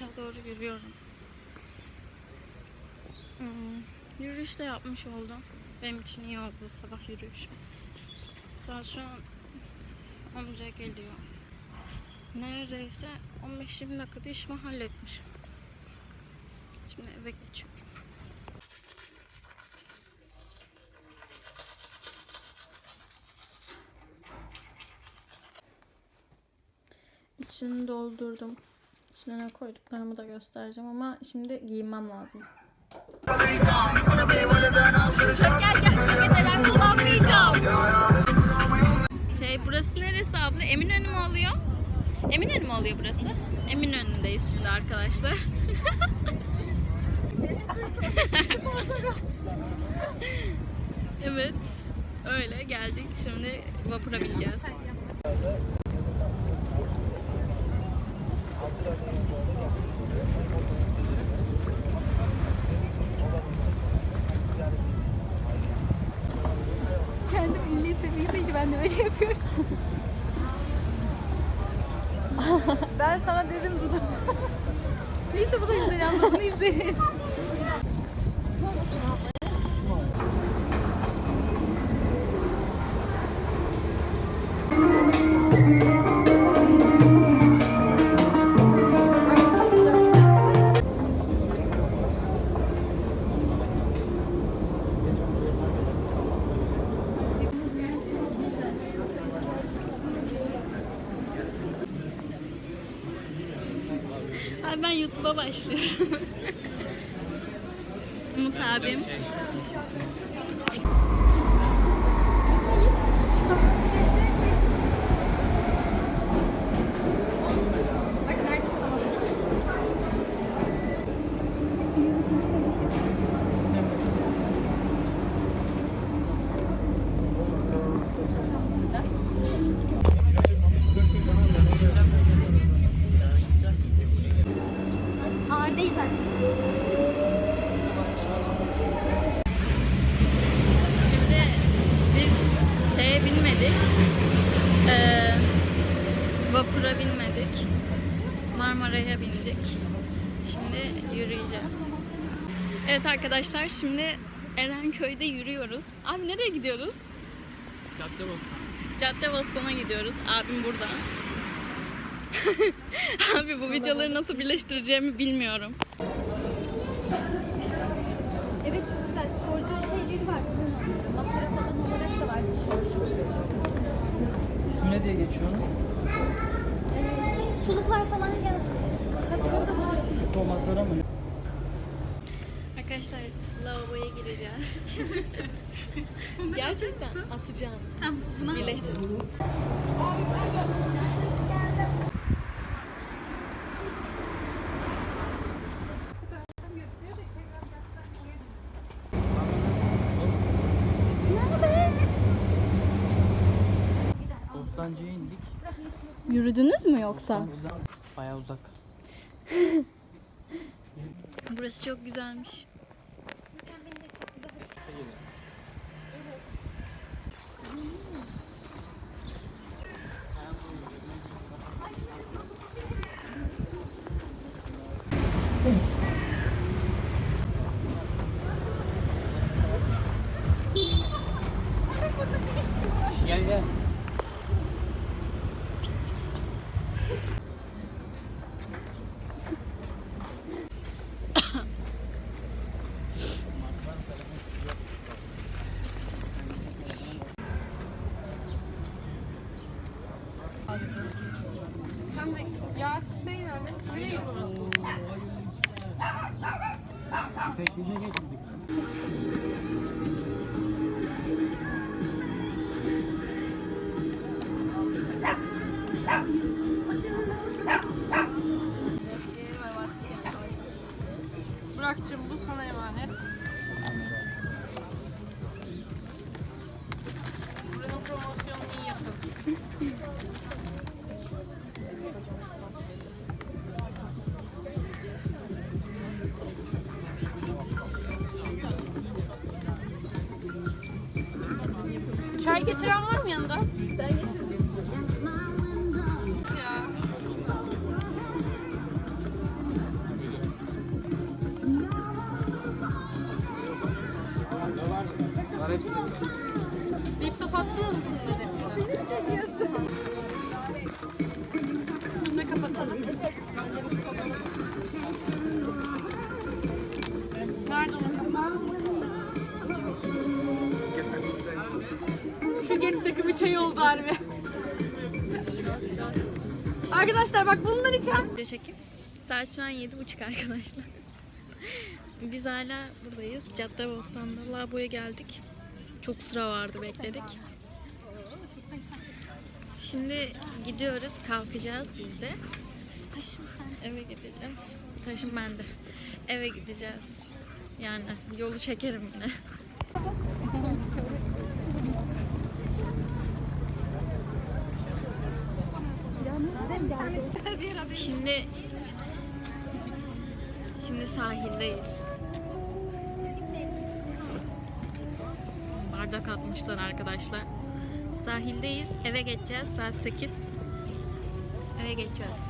aşağı doğru yürüyorum. Hmm, yürüyüş de yapmış oldum. Benim için iyi oldu sabah yürüyüşüm. Saat şu an 11'e geliyor. Neredeyse 15-20 dakikada işimi halletmişim. Şimdi eve geçiyorum. İçini doldurdum. İçine ne koyduklarımı da göstereceğim ama şimdi giyinmem lazım. Şey burası neresi abla? Eminönü mü oluyor? Eminönü mü oluyor burası? Eminönü'ndeyiz şimdi arkadaşlar. evet. Öyle geldik. Şimdi vapura bineceğiz. Ama Abi ben YouTube'a başlıyorum. Umut abim. Binmedik. Marmara'ya bindik. Şimdi yürüyeceğiz. Evet arkadaşlar şimdi Erenköy'de yürüyoruz. Abi nereye gidiyoruz? Caddebostan'a gidiyoruz. Abim burada. Abi bu videoları nasıl birleştireceğimi bilmiyorum. Evet çok güzel sporcu şeyleri var. Matara falan olarak da var sporcu. İsmi ne diye geçiyor suluklar falan yazıyor. Kasımda buluyorsun. Mı? Arkadaşlar lavaboya gireceğiz. Gerçekten atacağım. Tamam buna Birleştir. Yürüdünüz mü yoksa? Bayağı uzak. Burası çok güzelmiş. Getiren var mı yanında? Ben getiririm. Bak bundan içen Video çekim. Saat şu an yedi buçuk arkadaşlar. Biz hala buradayız. Caddebostan'da lavaboya geldik. Çok sıra vardı bekledik. Şimdi gidiyoruz, kalkacağız biz de. Taşın sen. Eve gideceğiz. Taşın bende. Eve gideceğiz. Yani yolu çekerim yine. Şimdi Şimdi sahildeyiz. Bardak atmışlar arkadaşlar. Sahildeyiz. Eve geçeceğiz. Saat 8. Eve geçeceğiz.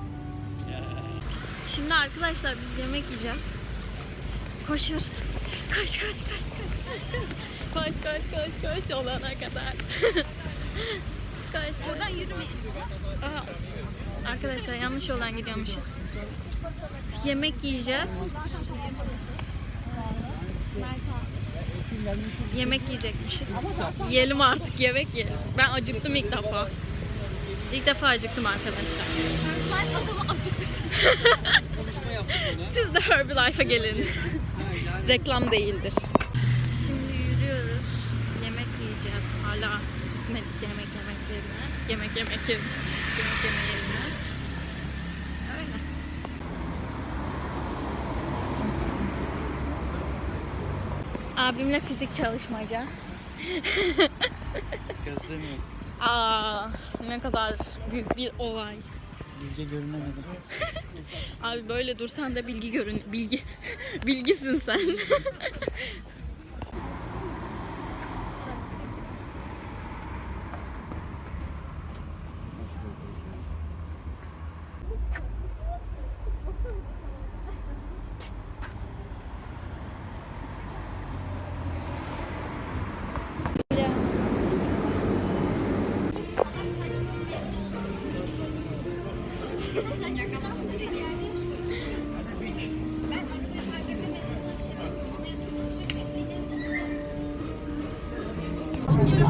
Şimdi arkadaşlar biz yemek yiyeceğiz. Koşuyoruz. Koş koş koş koş. Koş koş koş koş olana kadar. koş koş. Oradan yürümeyin. Aa, arkadaşlar yanlış yoldan gidiyormuşuz. Yemek yiyeceğiz. Yemek yiyecekmişiz. Yiyelim artık yemek yiyelim. Ben acıktım ilk defa. İlk defa acıktım arkadaşlar. Life adamı acıktı. Siz de Herbalife'a gelin. Reklam değildir. Şimdi yürüyoruz. Yemek yiyeceğiz. Hala gitmedik yemek yemek yerine. Yemek yemek yerine. Yemek yeme yerine. Öyle. Abimle fizik çalışmaca. Gözlüğüm yok. Aa, ne kadar büyük bir olay. Bilge görünemedim. Abi böyle dursan da bilgi görün. Bilgi. Bilgisin sen. Duydum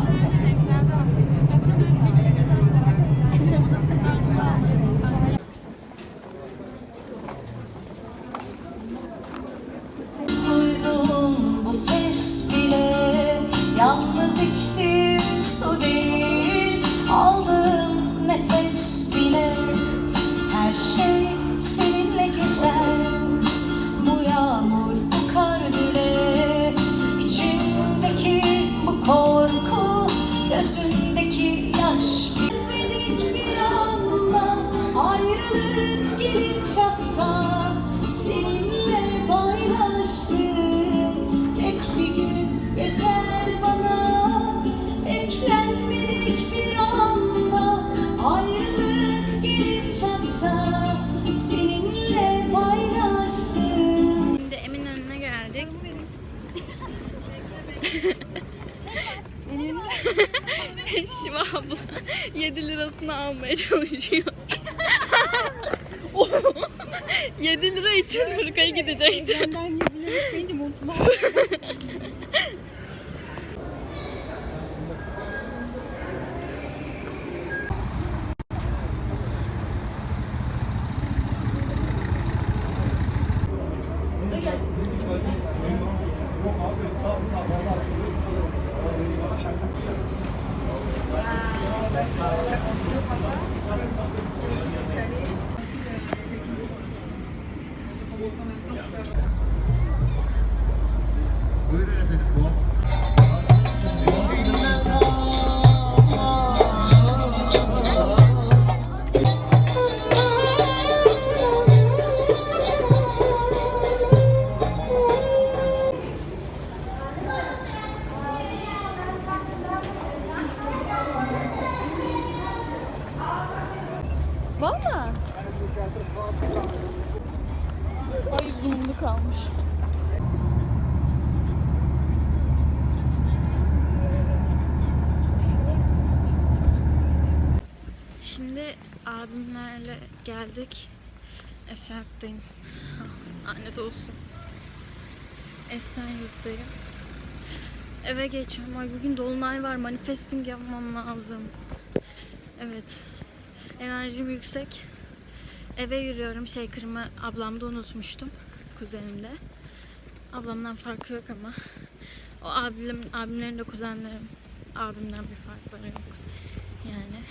bu almaya çalışıyor. 7 lira için Hırkaya gidecekti. Benden yedileri isteyince 오늘은 abimlerle geldik. Esenyurt'tayım. Lanet olsun. Esenyurt'tayım. Eve geçiyorum. Ay bugün dolunay var. Manifesting yapmam lazım. Evet. Enerjim yüksek. Eve yürüyorum. Şey kırımı ablamda unutmuştum. Kuzenimde. Ablamdan farkı yok ama. O abim, abimlerin de kuzenlerim. Abimden bir farkları yok. Yani.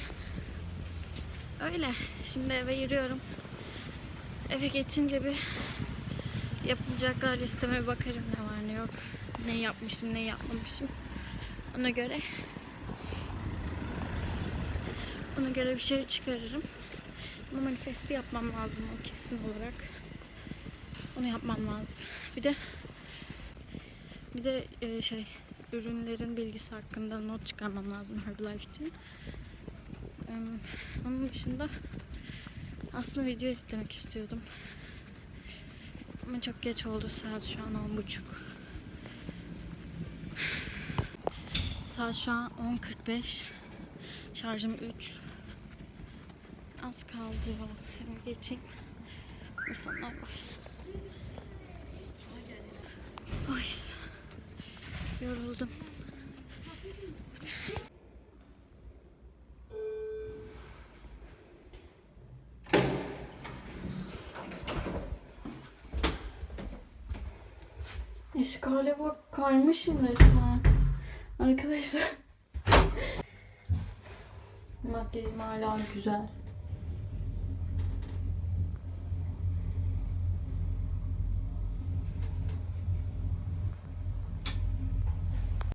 Öyle. Şimdi eve yürüyorum. Eve geçince bir yapılacaklar listeme bir bakarım ne var ne yok. Ne yapmışım ne yapmamışım. Ona göre ona göre bir şey çıkarırım. Ama manifesti yapmam lazım o kesin olarak. Onu yapmam lazım. Bir de bir de e, şey ürünlerin bilgisi hakkında not çıkarmam lazım Herbalife için. Onun dışında aslında video editlemek istiyordum. Ama çok geç oldu saat şu an on buçuk. Saat şu an 10.45. Şarjım 3. Az kaldı. Hemen geçeyim. İnsanlar var. Ay. Yoruldum. İşgale bak kaymışım resmen. Arkadaşlar. Makyajım hala güzel.